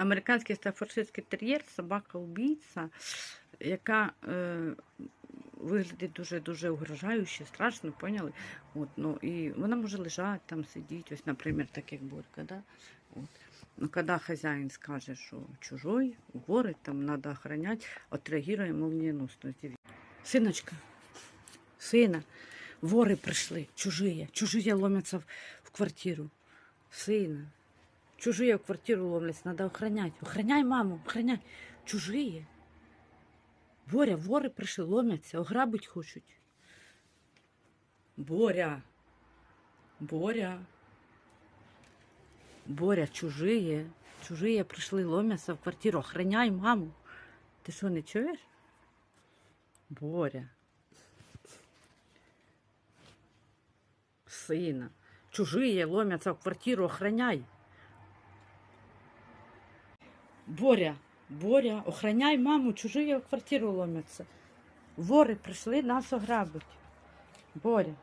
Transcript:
американський стафоршистський тер'єр, собака-убійця, яка е, виглядить дуже-дуже угрожающе, страшно, поняли? От, ну, і вона може лежати там, сидіти, ось, наприклад, так як Борька. Да? От. Ну, коли хазяїн скаже, що чужой, горить, там треба охороняти, отреагує молнієносно. Синочка, сина, вори прийшли, чужие, чужие ломятся в, в квартиру. Сына, чужие в квартиру ломятся, надо охранять. Охраняй маму, охраняй. Чужие. Боря, вори прийшли, ломяться, ограбить хочуть. Боря. Боря. Боря, чужие. Чужие прийшли, ломяться в квартиру. Охраняй маму. Ти що, не чуєш? Боря. Сына. Чужие ломятся в квартиру, охраняй. Боря, Боря, охраняй маму, чужу квартиру ломятся. Вори прийшли нас ограбить. Боря.